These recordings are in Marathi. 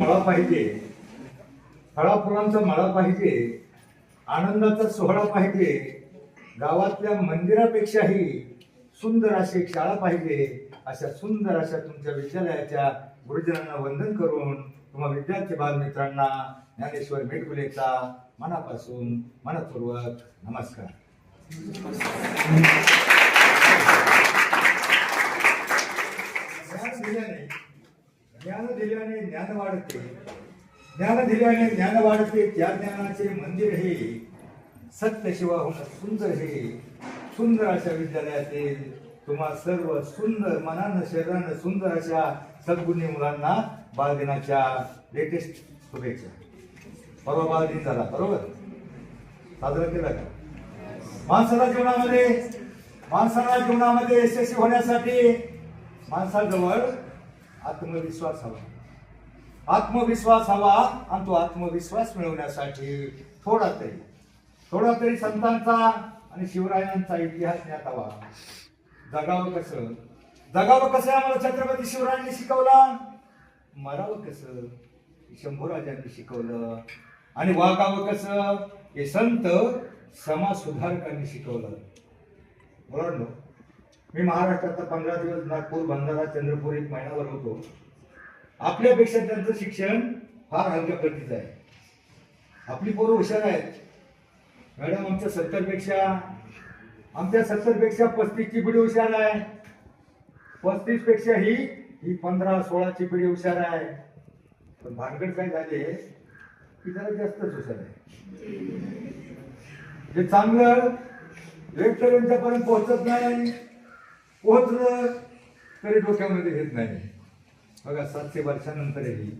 मळा पाहिजे. फळाफुलांचा मळा पाहिजे. आनंदाचा सोहळा पाहिजे. गावातल्या मंदिरापेक्षाही सुंदर अशी एक शाळा पाहिजे. अशा सुंदर अशा तुमच्या विद्यालयाच्या गुरुजनांना वंदन करून तुम्हा विद्यार्थी बाल मित्रांना ज्ञानेश्वर मेटकुलेचा मनापासून मनपूर्वक नमस्कार ज्ञान दिल्याने ज्ञान दिल्याने ज्ञान वाढते. ज्ञान दिल्याने ज्ञान वाढते त्या ज्ञानाचे मंदिर हे सत्य होणं सुंदर हे. सुंदर अशा विद्यालयातील तुम्हा सर्व सुंदर मनानं शरीरानं सुंदर अशा सद्गुणी मुलांना बालदिनाच्या लेटेस्ट शुभेच्छा. परवा बालदिन झाला बरोबर? साजरा केला का? माणसाला जीवनामध्ये माणसाला जीवनामध्ये यशस्वी होण्यासाठी माणसाजवळ आत्मविश्वास हवा. आत्मविश्वास हवा आणि तो आत्मविश्वास मिळवण्यासाठी थोडा तरी. थोडा तरी संतांचा आणि शिवरायांचा इतिहास ज्ञात हवा. जगावं कसं? जगावं कसं आम्हाला छत्रपती शिवरायांनी शिकवला? मरावं कसं? शंभूराजांनी शिकवलं. आणि वागावं कसं? हे संत समाज सुधारकांनी शिकवलं. बरोबर? मी महाराष्ट्रात पंधरा दिवस नागपूर भंडारा चंद्रपूर एक महिनाभर होतो. आपल्यापेक्षा त्यांचं शिक्षण फार हलक्या प्रतीचं आहे. आपली पोरं हुशार आहेत. मॅडम आमच्या सत्तरपेक्षा आमच्या सत्तरपेक्षा पस्तीसची पिढी हुशार आहे. पस्तीसपेक्षा ही ही पंधरा सोळाची पिढी हुशार आहे. पण भानगड काय झाले की जरा जास्तच हुशार आहे. जे चांगलं लेफ्टनंटपर्यंत पोहोचत नाही. पोहोचलं तरी डोक्यामध्ये घेत नाही. बघा सातशे वर्षानंतरही.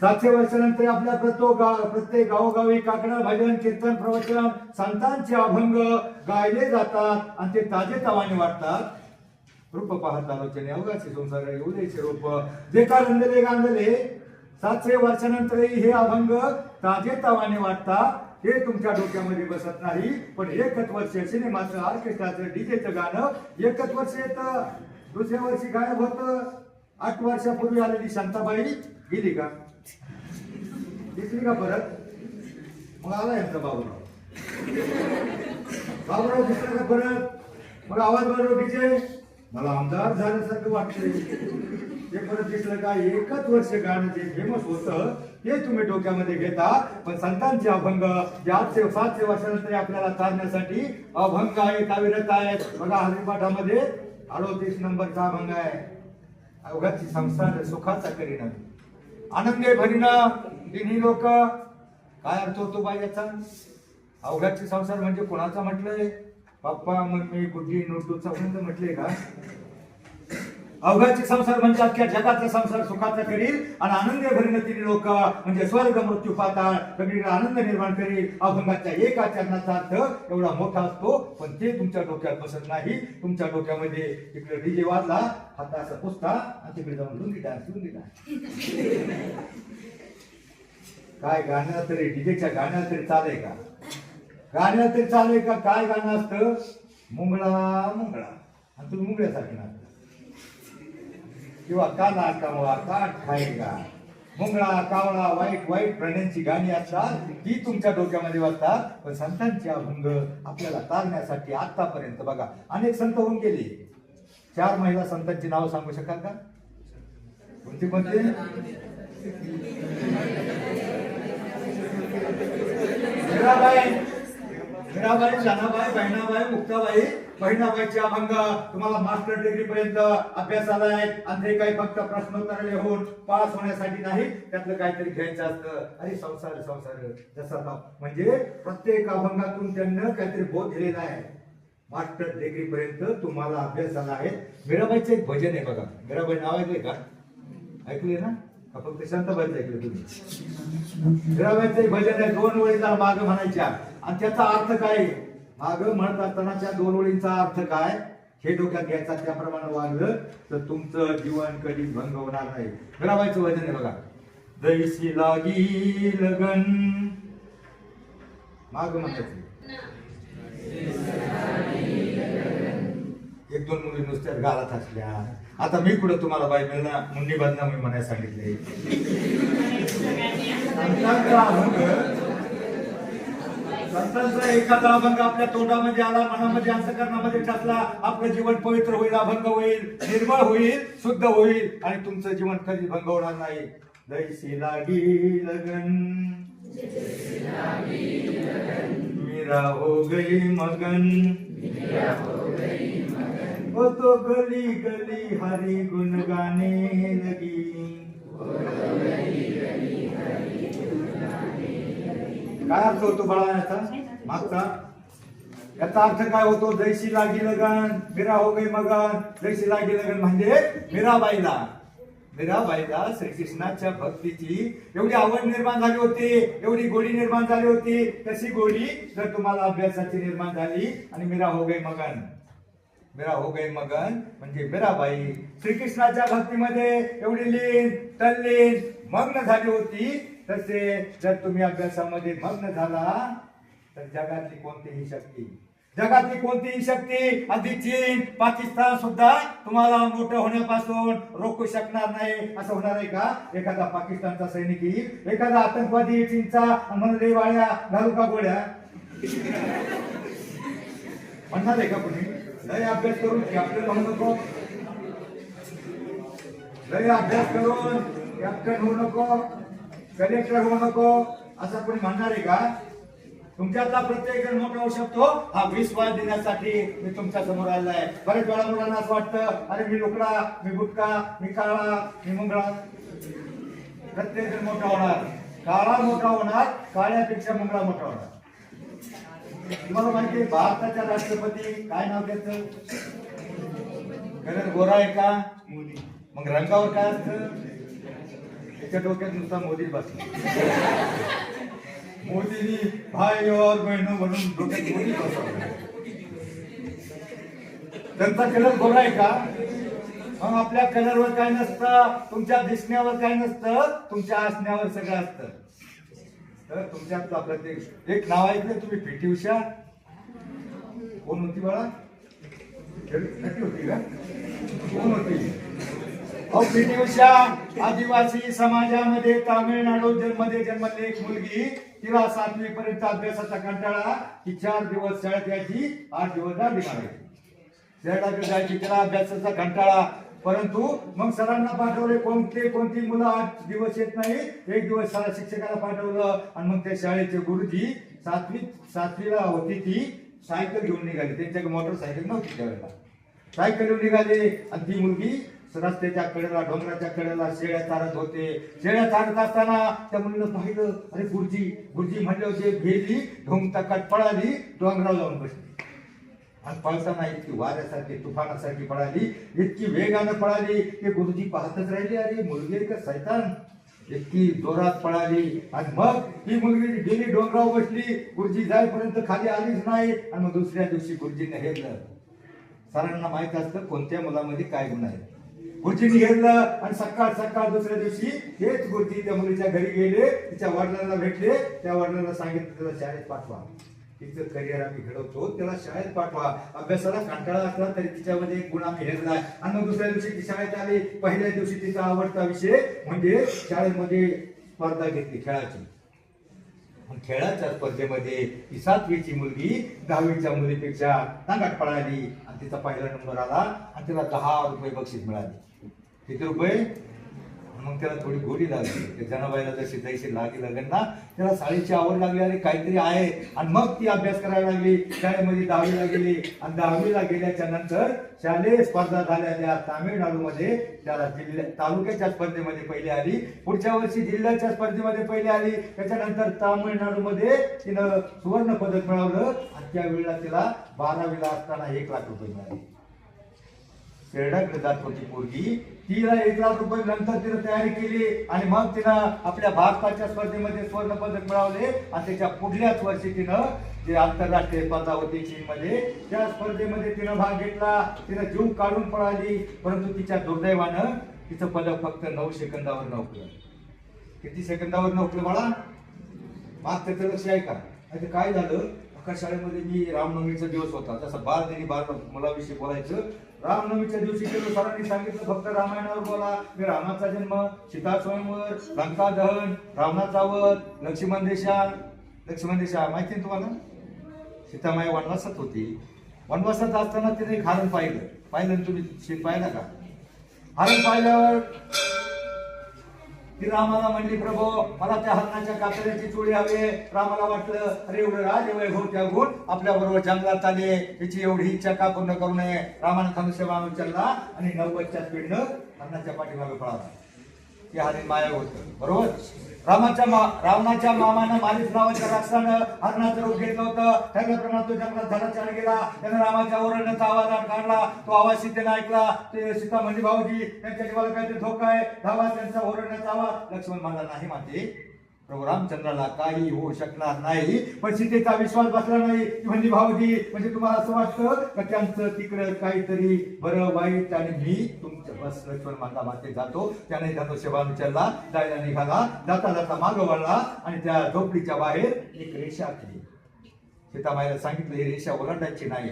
सातशे वर्षानंतर आपल्या प्रत्येक गाव प्रत्येक गावोगावी काकडा भजन कीर्तन प्रवचन संतांचे अभंग गायले जातात आणि ते ताजे तवाने वाटतात. रूप पाहत आलोचने अवघाचे संसार उदयचे रूप. जे का रंगले गांधले सातशे वर्षानंतरही हे अभंग ताजे तवाने वाटतात. हे तुमच्या डोक्यामध्ये बसत नाही. पण एकच वर्ष सिनेमाचं ऑर्केस्ट्राचं डीजेचं गाणं एकच वर्ष येतं. दुसऱ्या वर्षी गायब होतं. आठ वर्षापूर्वी आलेली शांताबाई गेली का? दिसली का परत? मग आला यांचा बाबूराव. बाबूराव दिसला का परत? मग आवाज बरोबर डीजे? मला आमदार झाल्यासारखं वाटतंय. ते परत दिसलं का? एकच वर्ष गाणं जे फेमस होतं ते तुम्ही डोक्यामध्ये घेता. पण संतांचे अभंग जे आठशे सातशे वर्षानंतर आपल्याला चालण्यासाठी अभंग आहे अविरत आहे बघा हरिपाठामध्ये अडोतीस नंबरचा अभंग आहे. अवघाची संसार सुखाचा करीना आनंदे भरीना तिन्ही लोक. काय अर्थ होतो बाई याचा? अवघाची संसार म्हणजे कोणाचा म्हटलंय? पप्पा मम्मी गुड्डी नोटूचा म्हणजे म्हटलंय का? अवघाचे संसार म्हणजे अख्ख्या जगाचा संसार सुखाचा करील आणि आनंद भरीन तिने लोक म्हणजे स्वर्ग मृत्यू पाताळ सगळीकडे आनंद निर्माण करील अभंगाच्या एक आचरणाचा अर्थ एवढा मोठा असतो पण ते तुमच्या डोक्यात बसत नाही. तुमच्या डोक्यामध्ये इकडे डीजे वाजला हाता असं पुसता आणि तिकडे जाऊन लुंगी डान्स लुंगी डान्स काय गाणं तरी डीजेच्या गाण्याला तरी चालेल का? गाण्याला तरी चालेल का? काय गाणं असतं? मुंगळा मुंगळा. आणि तुम्ही मुंगळ्यासारखे नाचता. किंवा काला कावळा काठ खायगा मुंगळा कावळा वाईट वाईट प्राण्यांची गाणी असतात ती तुमच्या डोक्यामध्ये वाजतात पण संतांचे अभंग आपल्याला तारण्यासाठी आतापर्यंत बघा. अनेक संत होऊन गेले. चार महिला संतांची नाव सांगू शकाल का? कोणती कोणती? मीराबाई. हिराबाई जानाबाई बहिणाबाई मुक्ताबाई बहिणाबाईचे अभंग. तुम्हाला मास्टर डिग्री पर्यंत अभ्यास आला आहे. आणि ते काही फक्त प्रश्नोत्तर लिहून पास होण्यासाठी नाही त्यातलं काहीतरी घ्यायचं असतं. अरे संसार संसार. जसा म्हणजे प्रत्येक अभंगातून त्यांना काहीतरी बोध दिलेला आहे. मास्टर डिग्री पर्यंत तुम्हाला अभ्यास आला आहे. मीराबाईचं एक भजन आहे बघा. मीराबाई नाव ऐकले का? ऐकले ना? फक्त शांताबाईचं ऐकलं तुम्ही. मीराबाईचं भजन आहे दोन ओळीचा माग म्हणायच्या. आणि त्याचा अर्थ काय? माग म्हणत असतानाच्या दोन ओळींचा अर्थ काय? हे डोक्यात घ्यायचा त्याप्रमाणे वागलं तर तुमचं जीवन कधी भंग होणार नाही. मीराबाईचं भजन आहे बघा. दैसी लागी लगन. माग म्हणायचं. एक दोन मुली नुसत्या गालात असल्या आता मी कुठं तुम्हाला बाई मिळणार? मुन्नी बदनामी म्हणायला सांगितले. संतांचा एखादा अभंग आपल्या तोंडामध्ये आला मनामध्ये अंतकरणामध्ये टाकला आपलं जीवन पवित्र होईल अभंग होईल निर्मळ होईल शुद्ध होईल आणि तुमचं जीवन कधी भंग होणार नाही दैसी लागी लगन. मीरा हो गई मगन. वो तो गली गली हरी गुन गाने लगी। काय अर्थ होतो बाळा याचा मागचा? याचा अर्थ काय होतो? जैशी लागी लगन मीरा हो गई मगन। जैशी लागी लगन म्हणजे मीराबाईला। मीराबाईला श्रीकृष्णाच्या भक्तीची एवढी आवड निर्माण झाली होती एवढी गोडी निर्माण झाली होती. तशी गोडी जर तुम्हाला अभ्यासाची निर्माण झाली आणि मीरा हो गई मगन मेरा हो गई मगन म्हणजे मीराबाई श्रीकृष्णाच्या भक्तीमध्ये एवढी लीन तल्लीन मग्न झाली होती. तसे जर तुम्ही अभ्यासामध्ये मग्न झाला तर जगातली कोणतीही शक्ती जगातली कोणतीही शक्ती अगदी चीन पाकिस्तान सुद्धा तुम्हाला मोठं होण्यापासून रोखू शकणार नाही. असं होणार आहे का? एखादा पाकिस्तानचा सैनिक येईल एखादा आतंकवादी चीनचा आणि म्हणले वाळ्या घालू का गोळ्या? म्हणणार आहे का कुणी? लय अभ्यास करून कॅप्टन होऊ नको. लय अभ्यास करून कॅप्टन होऊ नको कलेक्टर होऊ नको असं कोणी म्हणणार आहे का? तुमच्यातला प्रत्येक जण मोठा होऊ शकतो. हा विश्वास देण्यासाठी मी तुमच्यासमोर आलाय बरेच वेळा मुलांना असं वाटतं अरे मी लुकडा मी गुटका मी काळा मी मुंगळा. प्रत्येक जण मोठा होणार. काळा मोठा होणार काळ्यापेक्षा मुंगळा मोठा होणार. तुम्हाला माहिती भारताच्या राष्ट्रपती काय नाव घेत कलर गोरा आहे का? मोदी मग रंगावर काय असतं? त्याच्या डोक्यात नुसता मोदी बसला. मोदीनी भाई और बहिण म्हणून डोक्यात मोदी बसवला. त्यांचा कलर गोरा आहे का? मग आपल्या कलरवर काय नसतं? तुमच्या दिसण्यावर काय नसतं? तुमच्या असण्यावर सगळं असतं. तर तुमच्या प्रत्येक एक नाव ऐकलं तुम्ही पीटी उषा? कोण होती बाळा? नक्की होती का? कोण होती? अहो पीटी उषा आदिवासी समाजामध्ये तामिळनाडू मध्ये जन्मली एक मुलगी. तिला सातवी पर्यंत अभ्यासाचा कंटाळा. की चार दिवस शाळेत यायची आठ दिवस दांडी मारायची शहराकडे जायची तिला अभ्यासाचा कंटाळा. परंतु मग सरांना पाठवले कोणते कोणती मुलं आठ दिवस येत नाही. एक दिवस शाळा शिक्षकाला पाठवलं आणि मग त्या शाळेचे गुरुजी सातवी सातवीला होती ती सायकल घेऊन निघाली. त्यांच्याकडे मोटरसायकल नव्हती त्यावेळेला. सायकल घेऊन निघाली आणि ती मुलगी रस्त्याच्या कडेला डोंगराच्या कडेला शेळ्या चारत होते. शेळ्या चारत असताना त्या मुलीनं पाहिलं अरे गुरुजी गुरुजी म्हणले होते गेली ढोंग तकाट पळाली डोंगरावर जाऊन बसली. आणि पळताना इतकी वाऱ्यासारखी तुफानासारखी पळाली इतकी वेगानं पळाली की गुरुजी पाहतच राहिली अरे मुलगी का सैतान? इतकी जोरात पळाली. आणि मग ही मुलगी गेली डोंगरावर बसली गुरुजी जाईपर्यंत खाली आलीच नाही आणि मग दुसऱ्या दिवशी गुरुजीने हेरलं. सरांना माहीत असतं कोणत्या मुलामध्ये काय गुण आहे गुरुजींनी घेतलं आणि सकाळ सकाळ दुसऱ्या दिवशी हेच गुरुजी त्या मुलीच्या घरी गेले तिच्या वडिलांना भेटले त्या वडिलांना सांगितलं तिला शाळेत पाठवा. तिचं करिअर आम्ही घडवतो. त्याला शाळेत पाठवा. अभ्यासाला कंटाळा असला तरी तिच्यामध्ये एक गुण आम्ही हेरलाय आणि मग दुसऱ्या दिवशी ती शाळेत आली. पहिल्या दिवशी तिचा आवडता विषय म्हणजे शाळेमध्ये स्पर्धा घेतली खेळाची. खेळाच्या स्पर्धेमध्ये ती सातवीची मुलगी दहावीच्या मुलीपेक्षा नागात पळाली. आणि तिचा पहिला नंबर आला. आणि तिला दहा रुपये बक्षीस मिळाले. किती रुपये? मग त्याला थोडी गोडी लागली. जनाबाईला जशी जैशी लागली लागेल ना त्याला शाळेची आवड लागली. अरे काहीतरी आहे. आणि मग ती अभ्यास करायला लागली. शाळेमध्ये दहावीला गेली. आणि दहावीला गेल्याच्यानंतर शालेय स्पर्धा झाल्या त्या तामिळनाडूमध्ये. त्याला जिल्ह्या तालुक्याच्या स्पर्धेमध्ये पहिली आली. पुढच्या वर्षी जिल्ह्याच्या स्पर्धेमध्ये पहिली आली. त्याच्यानंतर तामिळनाडूमध्ये तिनं सुवर्ण पदक मिळवलं. आणि त्यावेळेला तिला बारावीला असताना एक लाख रुपये मिळाले. शेरडाकडे जात होती पोरगी. तिला एक लाख रुपये नंतर तिनं तयारी केली आणि मग तिनं आपल्या भारताच्या स्पर्धेमध्ये स्वर्ण पदक मिळवले. आणि त्याच्या पुढल्याच वर्षी तिनं जे आंतरराष्ट्रीय स्पर्धा होती चीनमध्ये त्या स्पर्धेमध्ये तिनं भाग घेतला. तिनं जीव काढून पळाली परंतु तिच्या दुर्दैवानं तिचं पदक फक्त नऊ सेकंदावर नव्हतं किती सेकंदावर नव्हतं बाळा? माग त्याचं लक्ष आहे का? आता काय झालं? एका शाळेमध्ये मी रामनवमीचा दिवस होता. जसं बाल दिनी बाल मुलाविषयी बोलायचं रामनवमीच्या दिवशी केलो सरांनी सांगितलं फक्त रामायणावर बोला मी रामाचा जन्म सीता स्वयंवर लंका दहन रावणाचा वध लक्ष्मण देशा. लक्ष्मण देशा माहिती आहे तुम्हाला? सीतामाई वनवासात होती. वनवासात असताना तिने एक हरण पाहिलं. पाहिलं तुम्ही? शेत पाहिलं का? हरण पाहिल्यावर ती रामाला म्हणली प्रभू मला त्या हरणाच्या कातड्याची चोळी हवी रामाला वाटलं अरे एवढं राज वैभव गुण आपल्या बरोबर जंगलात आले तिची एवढी इच्छा का पूर्ण करू नये? रामानं धनुष्य उचलला आणि नव्वदच्या स्पीडनं हरणाच्या पाठीमागे पळाला. ते हरिण माया होतं बरोबर? रामाच्या मा रावणाच्या मामानं मालिक नावाच्या राक्षसानं हरणाचं रूप घेतलं होतं. त्याप्रमाणे तो जंगलात चढ गेला. त्यानं रामाच्या ओरडण्याचा आवाज काढला. तो आवाज सीतेने ऐकला. ते सीता म्हणजे भाऊजी त्यांच्या जीवाला काहीतरी धोका आहे. धावा त्यांचा ओरडण्याचा आवाज. लक्ष्मण मला नाही माते प्रभू रामचंद्राला काही होऊ शकणार नाही. पण सीतेचा विश्वास बसला नाही. म्हणजे भाऊजी म्हणजे तुम्हाला असं वाटतं का त्यांचं तिकडं काहीतरी बरं वाईट आणि मी तुमच्या बस लक्ष्मण माता माते जातो. त्याने जातो शेवा विचारला जायला निघाला जाता जाता मागं वळला आणि त्या झोपडीच्या बाहेर एक रेषा आखली सीतामाईला सांगितलं ही रेषा ओलांडायची नाही.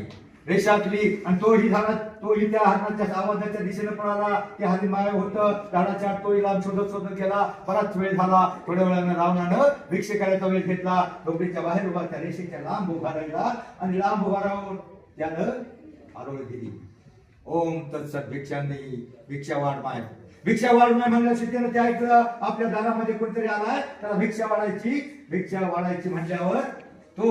रेषा आखली आणि तोही झाला तोही त्या हरणाच्या आवाजाच्या दिशेने पळाला. ते हाती माय होतं. झाडाच्या तो तोही लांब शोधत शोधत गेला बराच वेळ झाला. थोड्या वेळानं रावणानं भिक्षे करायचा वेळ घेतला. डोंगरीच्या बाहेर उभा त्या रेषेच्या लांब उभा राहिला. आणि लांब उभा राहून त्यानं आरोळ दिली ओम तत्सत भिक्षांनी भिक्षा वाढ माय. भिक्षा वाढ माय म्हणलं सीतेनं ते ऐकलं. आपल्या दारामध्ये कोणतरी आलाय? त्याला भिक्षा वाढायची. भिक्षा वाढायची म्हटल्यावर तो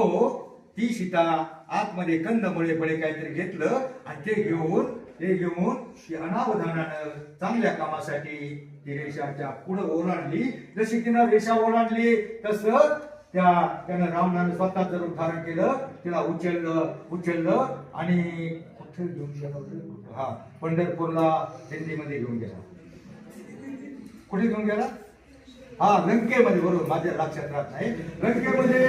ती सीता आतमध्ये कंदमुळे बळे काहीतरी घेतलं आणि ते घेऊन ते घेऊन अनावधानानं चांगल्या कामासाठी ती रेषाच्या पुढं ओलांडली. जशी तिनं रेषा ओलांडली तसं त्या त्यानं रावणानं स्वतः रूप धारण केलं तिला उचललं उचललं आणि कुठे घेऊन गेला हा पंढरपूरला दिल्लीमध्ये घेऊन गेला. कुठे घेऊन गेला? हा लंकेमध्ये बरोबर माझ्या लक्षात राहत नाही. लंकेमध्ये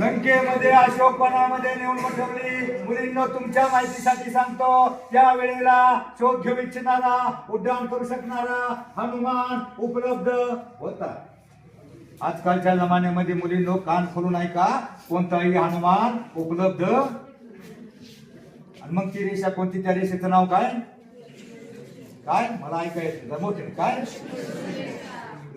लंकेमध्ये अशोकपणामध्ये नेऊन ठेवली मुलींना तुमच्या माहितीसाठी सांगतो त्या वेळेला शोध घेऊ इच्छिणारा उड्डाण करू शकणारा हनुमान उपलब्ध होता. आजकालच्या जमान्यामध्ये मुलींनो कान खोलून ऐका कोणताही हनुमान उपलब्ध. आणि मग ती रेषा कोणती? त्या रेषेचं नाव काय? काय? मला ऐकायचं. जमवते काय?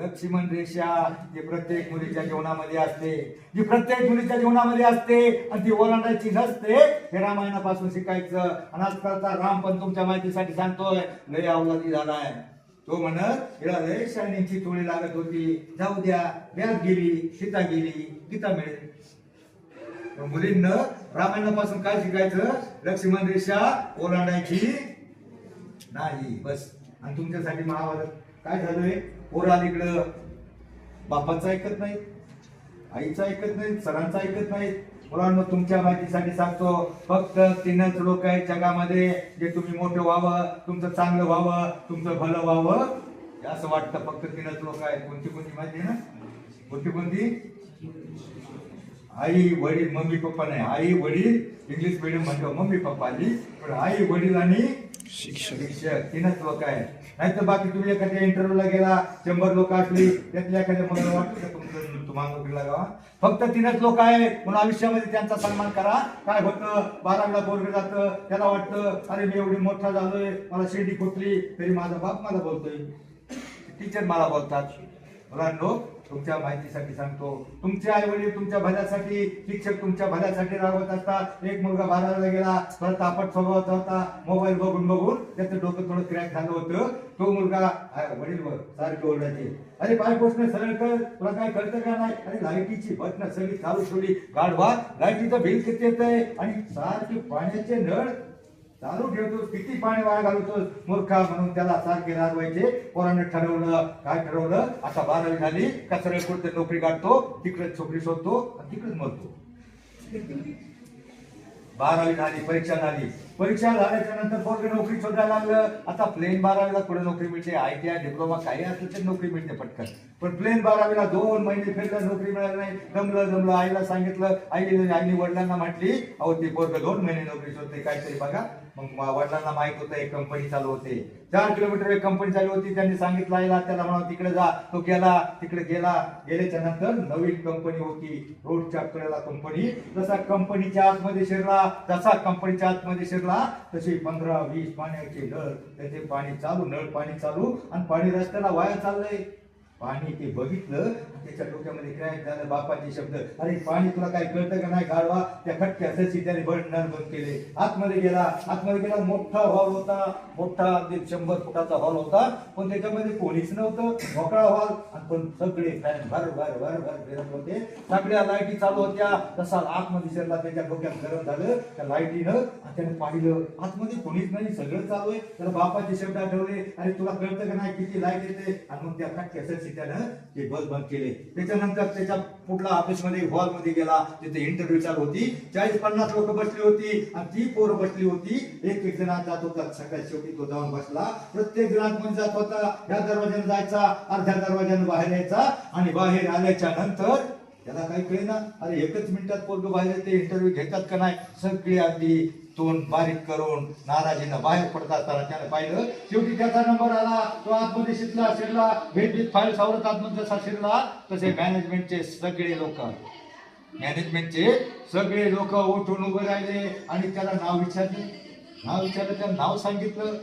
लक्ष्मण रेषा जी प्रत्येक मुलीच्या जीवनामध्ये असते जी प्रत्येक मुलीच्या जीवनामध्ये असते आणि ती ओलांडायची नसते हे रामायणापासून शिकायचं. आणि आजकालचा राम पण तुमच्या माहितीसाठी सांगतोय लय अवलादी झालाय. तो म्हणत हिला लय शायनिंगची टोळी लागत होती. जाऊ द्या व्याज गेली सीता गेली गीता मिळेल. मुलींना रामायणापासून काय शिकायचं? लक्ष्मण रेषा ओलांडायची नाही बस. आणि तुमच्यासाठी महाभारत. काय झालंय? पोरा इकडं. बापाचं ऐकत नाही आईचं ऐकत नाही सरांचं ऐकत नाही मुलांना तुमच्या माहितीसाठी सांगतो फक्त तीनच लोक आहेत जगामध्ये जे तुम्ही मोठं व्हावं तुमचं चांगलं व्हावं तुमचं भलं व्हावं. असं वाटतं फक्त तीनच लोक आहेत. कोणती कोणती माहिती ना? कोणती कोणती? आई वडील मम्मी पप्पा नाही. आई वडील इंग्लिश मिडियम म्हणतो मम्मी पप्पा आली पण आई वडील आणि शिक्षक. तीनच लोक आहेत. नाही तर बाकी तुम्ही एखाद्या इंटरव्ह्यूला गेला शंभर लोक असली त्यातल्या एखाद्या मुलाला वाटतं का तुमचं तुम्हाला नोकरी लागावा फक्त तीनच लोक आहे म्हणून आयुष्यामध्ये त्यांचा सन्मान करा. काय होतं? बारावीला बोललं जातं त्याला वाटतं अरे मी एवढी मोठा झालोय मला शिर्डी फुटली तरी माझा बाप मला बोलतोय. टीचर मला बोलतात. मुलांनो तुमच्या माहितीसाठी सांगतो. तुमचे आई वडील तुमच्या भल्यासाठी शिक्षक तुमच्या भल्यासाठी राबवत असतात. एक मुलगा बारावीला गेला परत तापट स्वभावाचा होता. मोबाईल बघून बघून त्याचं डोकं थोडं क्रॅक झालं होतं. तो मुलगा वडील सारखे ओरडायचे अरे पाय पोचणं सरळ कर. तुला काय कळतं का नाही? अरे लाईटीची बटणं सगळी चालू सोडली गाढवा लाईटीचं बिल किती येत आहे आणि सारखे पाण्याचे नळ चालू ठेवतोस किती पाणी वाया घालवतोस मूर्खा म्हणून त्याला सारखे रागवायचे. पोरानं ठरवलं काय ठरवलं? आता बारावी झाली कचरे कुठे नोकरी काढतो तिकडेच छोकरी शोधतो आणि तिकडेच मरतो. बारावी झाली परीक्षा झाली. परीक्षा झाल्याच्यानंतर पोरगे नोकरी शोधायला लागलं. आता प्लेन बारावीला पुढे नोकरी मिळते? आय टी आय डिप्लोमा काही असलं तर नोकरी मिळते पटकन. पण प्लेन बारावीला दोन महिने फिरलं नोकरी मिळाली नाही. जमलं जमलं आईला सांगितलं. आई आईने वडिलांना म्हटली अहो ते पोरग दोन महिने नोकरी शोधते काहीतरी बघा. मग वडिलांना माहीत होतं एक कंपनी चालू होते. चार किलोमीटर एक कंपनी चालू होती. त्यांनी सांगितलं आईला त्याला म्हणा तिकडे जा. तो गेला तिकडे गेला. गेल्याच्यानंतर नवीन कंपनी होती. रोडच्या कडेला कंपनी जसा कंपनीच्या आतमध्ये शिरला तसा कंपनीच्या आतमध्ये शिरला. तशी पंधरा वीस पाण्याचे नळ त्याचे पाणी चालू नळ पाणी चालू आणि पाणी रस्त्याला वाया चाललंय. पाणी ते बघितलं त्याच्या डोक्यामध्ये क्रॅक झालं बापाचे शब्द अरे पाणी तुला काय कळतं का नाही गाडवा त्या खटक्या सशी त्याने बंद बंद केले. आतमध्ये गेला आतमध्ये गेला मोठा हॉल होता. मोठा अगदी शंभर फुटाचा हॉल होता. पण त्याच्यामध्ये कोणीच नव्हतं. मोकळा हॉल आणि पण सगळे फॅन भर भर भर भर फिरत होते. सगळ्या लाईटी चालू होत्या. तसा आतमध्ये शिरला त्याच्या डोक्यात गरम झालं. त्या लाईटीनं आणि त्याने पाहिलं आतमध्ये कोणीच नाही सगळं चालू आहे. त्याला बापाचे शब्द आठवले. अरे तुला कळतं का नाही किती लाइट येते? आणि मग त्या खटक्या सशी त्यानं ते बस बंद केले. त्याच्यानंतर त्याच्या पुढला ऑफिसमध्ये हॉलमध्ये गेला. तिथे इंटरव्ह्यू चालू होती. चाळीस पन्नास लोक बसली होती आणि ती पोरं बसली होती. एक एक जण जात होता. सगळ्यात शेवटी तो जाऊन बसला. प्रत्येक जण आतमध्ये जात होता? ह्या दरवाज्याने जायचा अर्ध्या दरवाज्याने बाहेर यायचा आणि बाहेर आल्याच्यानंतर त्याला काही कळेना. अरे एकच मिनिटात पोरग बाहेर येते. इंटरव्ह्यू घेतात का नाही? सगळी अगदी तोंड बारीक करून नाराजीनं बाहेर पडत असताना त्याने पाहिलं शेवटी त्याचा नंबर आला. तो आतमध्ये शिरला शिरला. भेट फाईल सावरत आतमध्ये जसा शिरला. तसे मॅनेजमेंटचे सगळे लोक मॅनेजमेंटचे सगळे लोक उठून उभे राहिले आणि त्याला नाव विचारले. नाव विचारलं त्यानं नाव सांगितलं.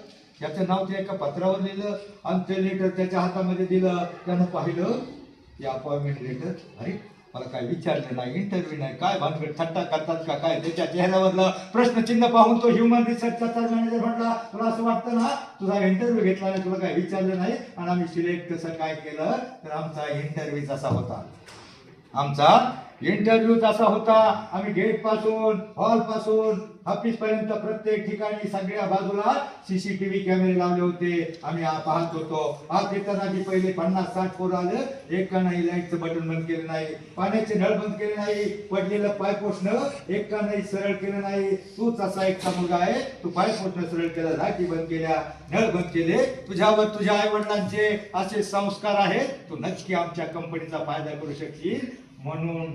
त्याचं नाव ते एका पत्रावर लिहिलं आणि ते लेटर त्याच्या हातामध्ये दिलं. त्यानं पाहिलं ते अपॉइंटमेंट लेटर अरे मला काय विचारलं नाही इंटरव्ह्यू नाही काय भानगड थट्टा करतात का काय? त्याच्या चेहऱ्यावरलं प्रश्नचिन्ह पाहून तो ह्युमन रिसर्चचा मॅनेजर म्हटला तुला असं वाटतं ना तुझा इंटरव्ह्यू घेतला नाही तुला काय विचारलं नाही आणि आम्ही सिलेक्ट कसं काय केलं तर आमचा इंटरव्ह्यू असा होता. आमचा इंटरव्ह्यूज असा होता. आम्ही गेटपासून हॉलपासून ऑफिस पर्यंत प्रत्येक ठिकाणी सगळ्या बाजूला सीसीटीव्ही कॅमेरे लावले होते. आम्ही पाहत होतो. आज येताना पहिले पन्नास साठ पोरं आले. एका नाही लाईटचं बटन बंद केलं नाही. पाण्याचे नळ बंद केले नाही. पडलेलं पायपोषण एका नाही सरळ केलं नाही. तूच असा एकटा मुलगा आहे. तू पाय पायपोषण सरळ केलं. राखी बंद केल्या. नळ बंद केले. तुझ्यावर तुझ्या आई वडिलांचे असे संस्कार आहेत. तू नक्की आमच्या कंपनीचा फायदा करू शकशील. म्हणून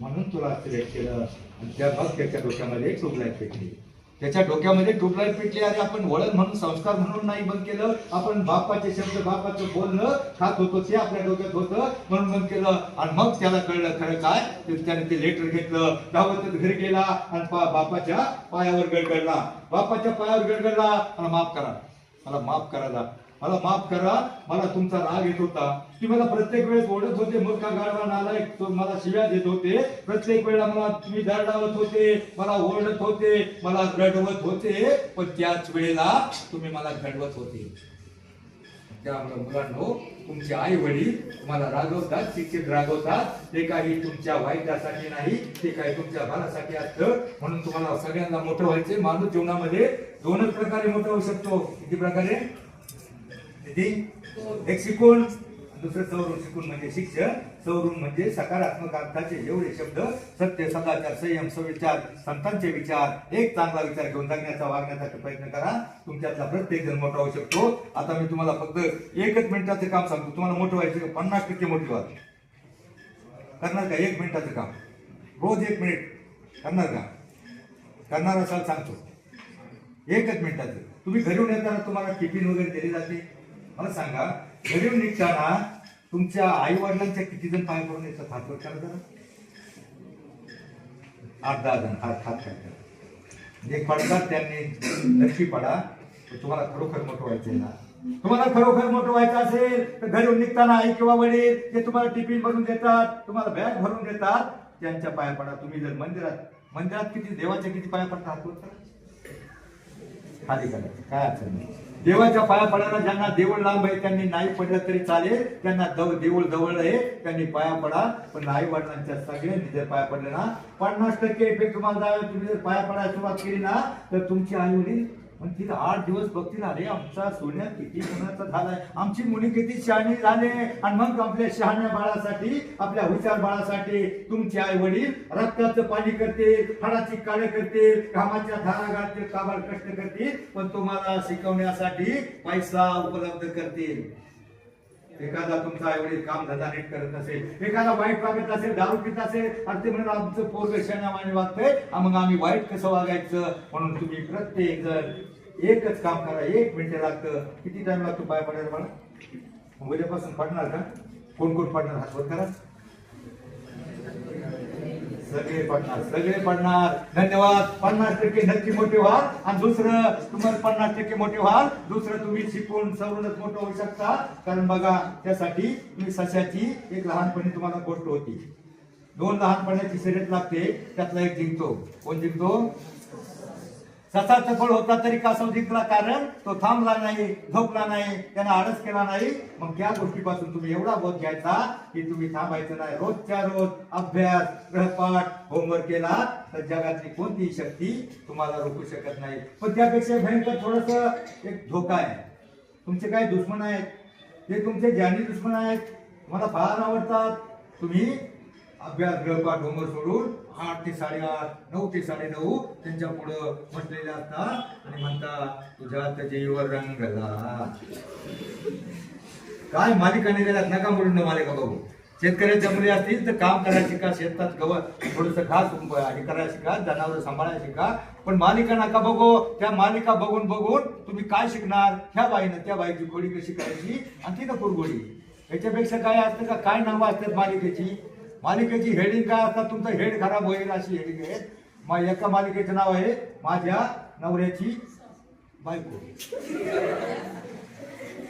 म्हणून तुला सिलेक्ट केलं आणि त्या मग त्याच्या डोक्यामध्ये ट्यूबलाईट पेटली. त्याच्या डोक्यामध्ये ट्यूबलाईट पेटली आणि आपण वळण म्हणून संस्कार म्हणून नाही बंद केलं. आपण बापाचे शब्द बापाचं बोलणं खात होतो ते आपल्या डोक्यात होतं म्हणून बंद केलं. आणि मग त्याला कळलं खरं काय? तर त्याने ते लेटर घेतलं. धावतच घरी गेला आणि पा- बापाच्या पायावर गडगडला. बापाच्या पायावर गडगडला. मला माफ करा. मला माफ करायला मला माफ करा मला तुमचा राग येत होता. ती मला प्रत्येक वेळेस ओढत होते मूर्खा गाडवा नालायक मला शिव्या देत होते. प्रत्येक वेळेला मला तुम्ही दरडावत होते मला ओरडत होते मला रडवत होते. पण त्याच वेळेला तुम्ही मला घडवत होते. त्यामुळे मुलांनो तुमचे आई वडील तुम्हाला रागवतात शिक्षित रागवतात. ते काही तुमच्या वाईटासाठी नाही ते काही तुमच्या भलासाठी असतं. म्हणून तुम्हाला सगळ्यांना मोठं व्हायचे माणूस जीवनामध्ये दोनच प्रकारे मोठं होऊ शकतो. किती प्रकारे? एक शिकून दुसरं सौरून शिकून म्हणजे शिक्षण. सौरून म्हणजे सकारात्मक अर्थाचे एवढे शब्द सत्य सदाचार संयम सविचार संतांचे विचार. एक चांगला विचार घेऊन जगण्याचा वागण्याचा प्रयत्न करा. तुमच्यातला प्रत्येक जण मोठा होऊ शकतो. आता मी तुम्हाला फक्त एकच मिनिटाचं काम सांगतो. तुम्हाला मोठं व्हायचं पन्नास टक्के मोठी व्हा करणार का? एक मिनिटाचं काम. रोज एक मिनिट. करणार का? करणार असाल सांगतो. एकच मिनिटाचं. तुम्ही घरी येताना तुम्हाला टिफिन वगैरे दिली जाते? मला सांगा घरून निघताना तुमच्या आई वडिलांच्या किती जण पाय पडून येतात? हात वर करा जरा. आठ दहा जण. हात हात करतात जे पडतात त्यांनी नक्की पडा. तुम्हाला खरोखर मोठं व्हायचं ना. तुम्हाला खरोखर मोठं व्हायचं असेल तर घरून निघताना आई किंवा वडील ते तुम्हाला टिफिन भरून देतात तुम्हाला बॅग भरून देतात त्यांच्या पाया पडा. तुम्ही जर मंदिरात मंदिरात किती देवाच्या किती पाया पडतात? हात वर करा. खाली करा. काय अडचण नाही. देवाच्या पाया पडायला ज्यांना देऊळ लांब आहे त्यांनी नाही पडलं तरी चालेल. त्यांना दव- देऊळ जवळ आहे त्यांनी पाया पडा. पण आई वडिलांच्या सगळ्यांनी जर पाया पडले ना. पन्नास टक्के इफेक्ट तुम्हाला जावे तुम्ही जर पाया पडायला सुरुवात केली ना तर तुमची आई वडील पण तिथे आठ दिवस बघतील अरे आमचा सोन्या किती गुणाचा झालाय? आमची मुली किती शहाणी झाले? आणि मग आपल्या शहाण्या बाळासाठी आपल्या हुशार बाळासाठी तुमचे आई वडील रक्ताचं पाणी करतील हाडाची काळे करतील कामाच्या धारा घालतील काबाड कष्ट करतील पण तुम्हाला शिकवण्यासाठी पैसा उपलब्ध करतील. एखादा तुमचा एवढी काम धंदा नीट करत नसेल एखादा वाईट वागत असेल दारू पित असेल आणि ते म्हणत आमचं पोरग शनामाने वागतंय मग आम्ही वाईट कसं वागायचं? म्हणून तुम्ही प्रत्येक जण एकच काम करा एक मिनिट लागतं. किती टाइम लागतो पाय पडायला मला? उद्यापासून पडणार का? कोण कोण पडणार? हात करा. सगळे पडणार सगळे पडणार. धन्यवाद. पन्नास टक्के नक्की मोठे व्हाल आणि दुसरं तुम्हाला पन्नास टक्के मोठे व्हाल. दुसरं तुम्ही शिकून सवरूनच मोठं होऊ शकता. कारण बघा त्यासाठी तुम्ही सशाची एक लहानपणी तुम्हाला गोष्ट होती. दोन लहानपणाची शर्यत लागते त्यातला एक जिंकतो. कोण जिंकतो? ससाचं फळ होता तरी कासव जिंकला कारण तो थांबला नाही झोपला नाही त्यांना आळस केला नाही. मग त्या गोष्टीपासून तुम्ही एवढा बोध घ्यायचा की तुम्ही थांबायचं नाही. रोजच्या रोज अभ्यास ग्रहपाठ होमवर्क केला तर जगातली कोणतीही शक्ती तुम्हाला रोखू शकत नाही. पण त्यापेक्षा भयंकर थोडस एक धोका आहे. तुमचे काही दुश्मन आहेत? ते तुमचे ज्ञानी दुश्मन आहेत. मला फार आवडतात. तुम्ही अभ्यास ग्रहपाठ होमवर्क सोडून आठ ते साडेआठ नऊ ते साडेनऊ त्यांच्या पुढं म्हटलेले असतात. आणि म्हणतात तुझ्यात जीवर रंगला. काय मालिका निघाल्यात नका मुलींना मालिका बघू. शेतकऱ्याच्या मुली असतील तर काम करायला शिका शेतात गवत थोडस घास आणि हे करायला शिका जनावर सांभाळायला शिका. पण मालिका नका बघू. त्या मालिका बघून बघून तुम्ही काय शिकणार? ह्या बाईनं त्या बाईची गोडी कशी करायची? आणि तिथं कुरगोडी याच्यापेक्षा काय असतं का? काय नावं असतात मालिकेची? मालिकेची हेडिंग काय असतात? तुमचं हेड खराब होईल अशी हेडिंग आहे. मग एका मालिकेचं नाव आहे माझ्या नवऱ्याची बायको.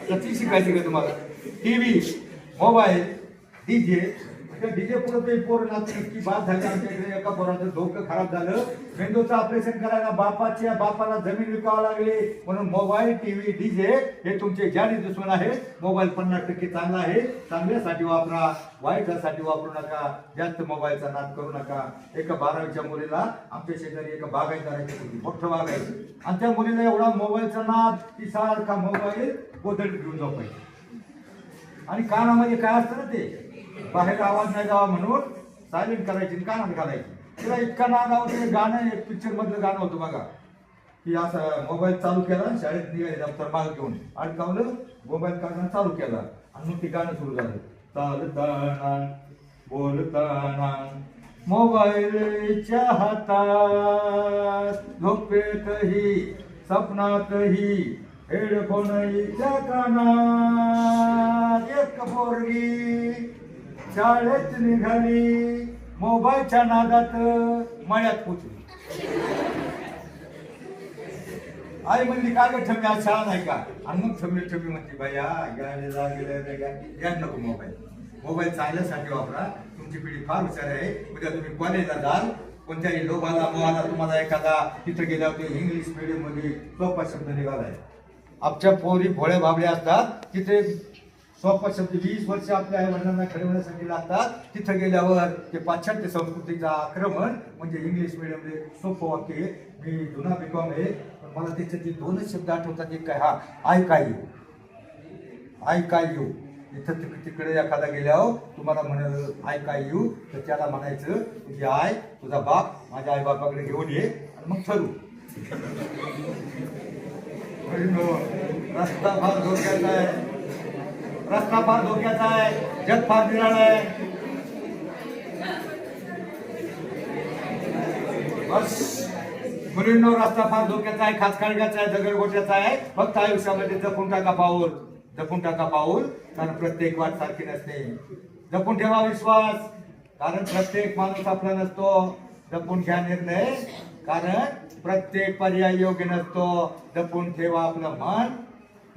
आता ती शिकायची का तुम्हाला? T V mobile DJ DJ पुढे ते पोर इतकी बाद झाली आमच्याकडे एका पोराचं डोकं खराब झालं. मेंदूचं ऑपरेशन करायला बापाच्या बापाला जमीन विकावं लागली. म्हणून मोबाईल टीव्ही डीजे हे तुमचे जाणी दुश्मन आहे मोबाईल पन्नास टक्के चांगला आहे. चांगल्यासाठी वापरा वाईटासाठी वापरू नका. जास्त मोबाईलचा नाद करू नका. एका बारावीच्या मुलीला आमच्या शेजारी एका बागायतदाराची होती मोठं बागायचं आणि त्या मुलीला एवढा मोबाईलचा नाद की सारखा मोबाईल गोदडीत घेऊन जाऊ पाहिजे. आणि कानामध्ये काय असतं ना ते? बाहेर आवाज नाही जावा म्हणून सायलेंट करायची कानात घालायची. तिला इतका नाद आवडते गाणं एक पिक्चर मधलं गाणं होतं बघा. की असं मोबाईल चालू केला शाळेत निघाले दफ्तर माग घेऊन. अडकावलं मोबाईल काढणं चालू केला. आणि मग ते गाणं सुरू झालं. चालताना बोलताना मोबाईलच्या हातात झोपेतही सपनातही हेडफोनच्या कानात. एक पोरगी शाळेत निघाली मोबाईलच्या नादात मळ्यात पोचली. आई म्हणली काय गं ठमी आज शाळा नाही का? आणि मग ठेवली ठमी म्हणते बाया यायला लागेल या नको मोबाईल. मोबाईल चांगल्यासाठी वापरा. तुमची पिढी फार हुशार आहे. उद्या तुम्ही कॉलेजला जाल. कोणत्याही लोभाला मोहाला तुम्हाला एखादा तिथं गेल्या होते इंग्लिश मिडियममध्ये सोपा शब्द निघालाय. आमच्या पोरी भोळे भाबडे असतात. तिथे सोपा शब्द वीस वर्ष आपल्या आई वडिलांना घडवण्यासाठी लागतात तिथं गेल्यावर ते पाश्चात्य संस्कृतीचं आक्रमण म्हणजे इंग्लिश मिडियममध्ये सोपं वाक्य आहे. मी जुना बिकॉम आहे पण मला त्याच्यातले दोनच शब्द आठवतात एक काय हा आय काय येऊ आय काय येऊ इथं तिक- तिकडे एखादा गेल्यावर तुम्हाला म्हणाल आय काय येऊ तर त्याला म्हणायचं तुझी आय तुझा बाप माझ्या आई बापाकडे घेऊन ये आणि मग ठरू रस्ता फार धोक्याचा आहे. रस्ता फार धोक्याचा आहे जग फार निराळ आहे. बस. मुलींनो रस्ता फार धोक्याचा आहे खास आहे दगडगोट्याचा आहे. फक्त आयुष्यामध्ये जपून टाका पाऊल. जपून टाका पाऊल. कारण प्रत्येक वाट सारखी नसते. जपून ठेवा विश्वास. कारण प्रत्येक माणूस आपला नसतो. जपून घ्या निर्णय. कारण प्रत्येक पर्याय योग्य नसतो. जपून ठेवा आपलं मन.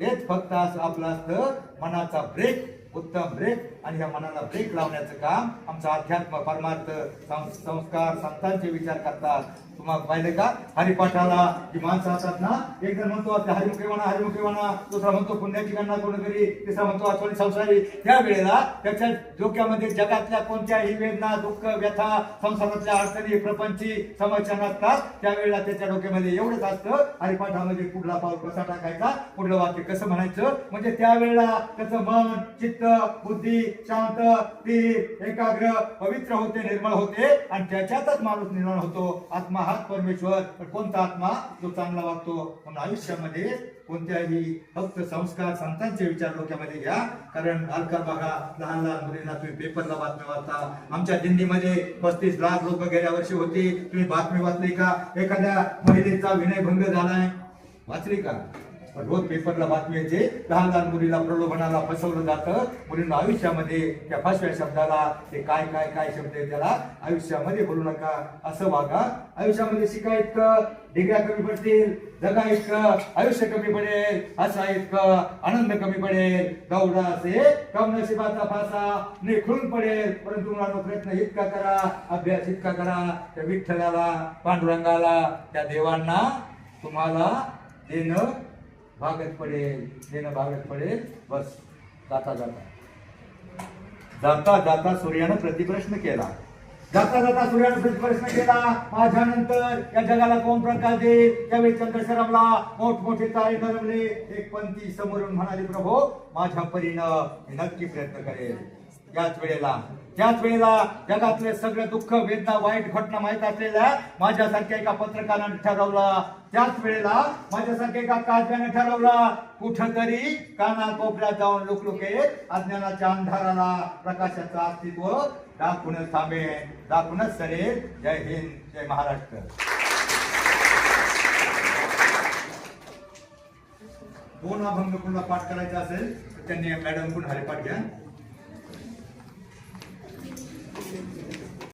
हेच फक्त असं आपलं असतं मनाचा ब्रेक उत्तम ब्रेक आणि ह्या मनाला ब्रेक लावण्याचं काम आमचं अध्यात्म परमार्थ सं- संस्कार संतांचे विचार करतात. तुम्हाला पाहिलं का? हरिपाठाला जी माणसं असतात ना एक जण म्हणतो आपल्या हरिमुखे म्हणा हरिमुखे म्हणा दुसरा म्हणतो पुण्याची गणना कोणतरी. तिसरा म्हणतो आठवणी संसारी. त्या वेळेला त्याच्या डोक्यामध्ये जगातल्या कोणत्याही वेदना दुःख व्यथा संसारातल्या अडचणी प्रपंची समस्या नसतात. त्यावेळेला त्याच्या डोक्यामध्ये एवढंच असतं हरिपाठामध्ये कुठला पाऊल कसा टाकायचा कुठलं वाक्य कसं म्हणायचं? म्हणजे त्यावेळेला त्याचं मन चित्त बुद्धी शांत ती एकाग्र पवित्र होते निर्मळ होते. आणि त्याच्यातच माणूस निर्माण होतो आत्मा हाच परमेश्वर पण कोणता आत्मा? जो चांगला वागतो म्हणून आयुष्यामध्ये कोणत्याही फक्त संस्कार संतांचे विचार डोक्यामध्ये घ्या. कारण आजकाल बघा लहान लहान मुलींना तुम्ही पेपरला बातम्या वाचता. आमच्या दिंडीमध्ये पस्तीस लाख लोक गेल्या वर्षी होती. तुम्ही बातमी वाचली का? एखाद्या महिलेचा विनयभंग झालाय वाचली का? पण रोज पेपरला बातमी येते. लहान लहान मुलीला प्रलोभनाला फसवलं जातं. मुलींना आयुष्यामध्ये त्या फसव्या शब्दाला ते काय काय काय शब्द आहे त्याला आयुष्यामध्ये बोलू नका. असं वागा. आयुष्यामध्ये शिका इतकं. डिग्र्या कमी पडतील. जगा इतकं. आयुष्य कमी पडेल. असा इतकं. आनंद कमी पडेल. दौडा असे कम नशिबाचा फासा निखळून पडेल. परंतु मुलांनो प्रयत्न इतका करा. अभ्यास इतका करा. त्या विठ्ठलाला पांडुरंगाला त्या देवांना तुम्हाला देणं भागत पडेल त्यानं भागत पडेल बस जाता जाता. जाता जाता सूर्यानं प्रतिप्रश्न केला. जाता जाता सूर्यानं प्रतिप्रश्न केला. माझ्यानंतर या जगाला कोण प्रकाश देईल? त्यावेळी चंद्रशरमला मोठमोठे तारे नरमले एक पंथी समोरून म्हणाले प्रभो माझ्या परीनं नक्की प्रयत्न करेल. याच वेळेला त्याच वेळेला जगातले सगळे दुःख वेदना वाईट घटना माहीत असलेल्या माझ्यासारख्या एका पत्रकारानं ठरवला. त्याच वेळेला माझ्यासारख्या एका काजव्याने ठरवला. कुठंतरी काना कोपऱ्यात जाऊन लुकलुके अज्ञानाच्या अंधाराला प्रकाशाचं अस्तित्व दाखवूनच थांबेल दाखवूनच सरेल. जय हिंद जय महाराष्ट्र. दोन अभंग पुन्हा पाठ करायचा असेल तर त्यांनी मॅडम पण हरिपाठ घ्या. Thank you.